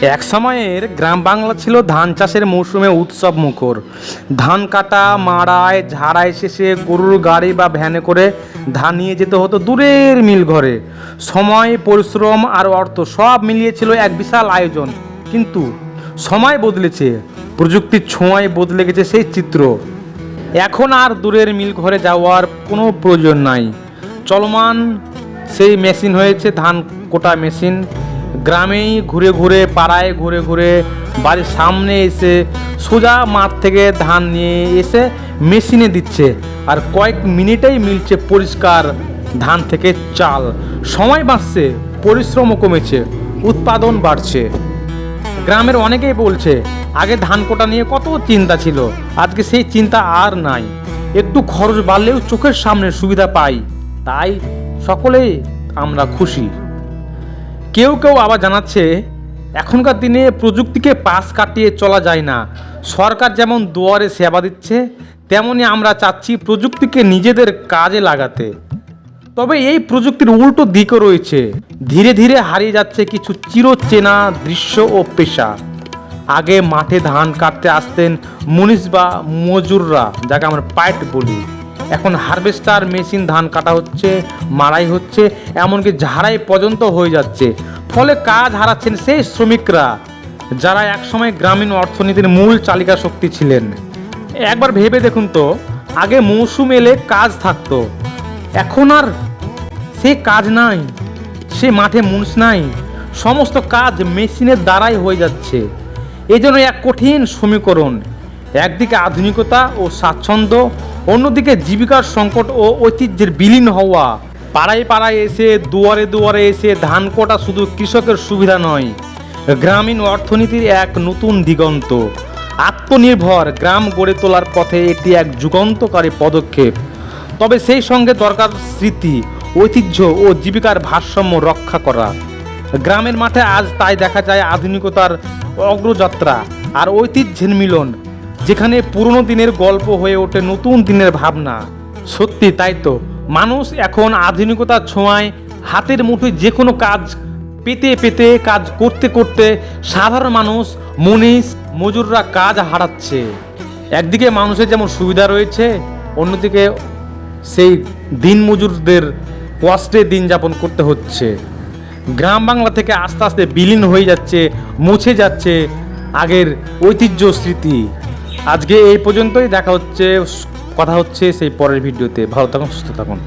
এক সময়ের গ্রাম বাংলা ছিল ধান চাষের মৌসুমে উৎসব মুখর। ধান কাটা, মাড়ায় ঝাড়াই শেষে গরুর গাড়ি বা ভ্যানে করে ধান নিয়ে যেতে হতো দূরের মিল ঘরে। সময়, পরিশ্রম আর অর্থ সব মিলিয়ে ছিল এক বিশাল আয়োজন। কিন্তু সময় বদলেছে, প্রযুক্তির ছোঁয়ায় বদলে গেছে সেই চিত্র। এখন আর দূরের মিল ঘরে যাওয়ার কোনো প্রয়োজন নাই। চলমান সেই মেশিন হয়েছে ধান কোটা মেশিন। গ্রামেই ঘুরে ঘুরে, পাড়ায় ঘুরে ঘুরে বাড়ির সামনে এসে সোজা মাঠ থেকে ধান নিয়ে এসে মেশিনে দিচ্ছে আর কয়েক মিনিটেই মিলছে পরিষ্কার ধান থেকে চাল। সময় বাঁচছে, পরিশ্রমও কমেছে, উৎপাদন বাড়ছে। গ্রামের অনেকেই বলছে, আগে ধান কোটা নিয়ে কত চিন্তা ছিল, আজকে সেই চিন্তা আর নাই। একটু খরচ বাড়লেও চোখের সামনে সুবিধা পাই, তাই সকলেই আমরা খুশি। কেউ কেউ আবার জানাচ্ছে, এখনকার দিনে প্রযুক্তিকে পাশ কাটিয়ে চলা যায় না। সরকার যেমন দুয়ারে সেবা দিচ্ছে, তেমনি আমরা চাচ্ছি প্রযুক্তিকে নিজেদের কাজে লাগাতে। তবে এই প্রযুক্তির উল্টো দিকও রয়েছে। ধীরে ধীরে হারিয়ে যাচ্ছে কিছু চিরচেনা দৃশ্য ও পেশা। আগে মাঠে ধান কাটতে আসতেন মুনিশ বা মজুররা, যাকে আমরা পাইট বলি। এখন হারভেস্টার মেশিন ধান কাটা হচ্ছে, মাড়াই হচ্ছে, এমনকি ঝাড়াই পর্যন্ত হয়ে যাচ্ছে। ফলে কাজ হারাচ্ছেন সেই শ্রমিকরা, যারা একসময় গ্রামীণ অর্থনীতির মূল চালিকা শক্তি ছিলেন। একবার ভেবে দেখুন তো, আগে মৌসুম এলে কাজ থাকতো। এখন আর সে কাজ নাই, সে মাঠে মুনিশ নাই, সমস্ত কাজ মেশিনের দ্বারাই হয়ে যাচ্ছে। এই জন্য এক কঠিন সমীকরণ, একদিকে আধুনিকতা ও স্বাচ্ছন্দ্য অন্যদিকে জীবিকার সংকট ও ঐতিহ্যের বিলীন হওয়া, পাড়ায় পাড়ায় এসে, দুয়ারে দুয়ারে এসে ধান কোটা শুধু কৃষকের সুবিধা নয়, গ্রামীণ অর্থনীতির এক নতুন দিগন্ত। আত্মনির্ভর গ্রাম গড়ে তোলার পথে এটি এক যুগান্তকারী পদক্ষেপ। তবে সেই সঙ্গে দরকার স্মৃতি, ঐতিহ্য ও জীবিকার ভারসাম্য রক্ষা করা। গ্রামের মাঠে আজ তাই দেখা যায় আধুনিকতার অগ্রযাত্রা আর ঐতিহ্যের মিলন। যেখানে পুরনো দিনের গল্প হয়ে ওঠে নতুন দিনের ভাবনা। সত্যি তাই তো। মানুষ এখন আধুনিকতার ছোঁয়ায়, হাতের মুঠোয় যে কোনো কাজ পেতে পেতে কাজ করতে করতে সাধারণ মানুষ মনীষ মজুররা কাজ হারাচ্ছে। একদিকে মানুষের যেমন সুবিধা রয়েছে, অন্যদিকে সেই দিন মজুরদের কষ্টে দিন যাপন করতে হচ্ছে। গ্রাম বাংলা থেকে আস্তে আস্তে বিলীন হয়ে যাচ্ছে, মুছে যাচ্ছে আগের ঐতিহ্য স্মৃতি। আজকে এই পর্যন্তই দেখা হচ্ছে কথা হচ্ছে সেই পরের ভিডিওতে। ভালো থাকুন সুস্থ থাকুন।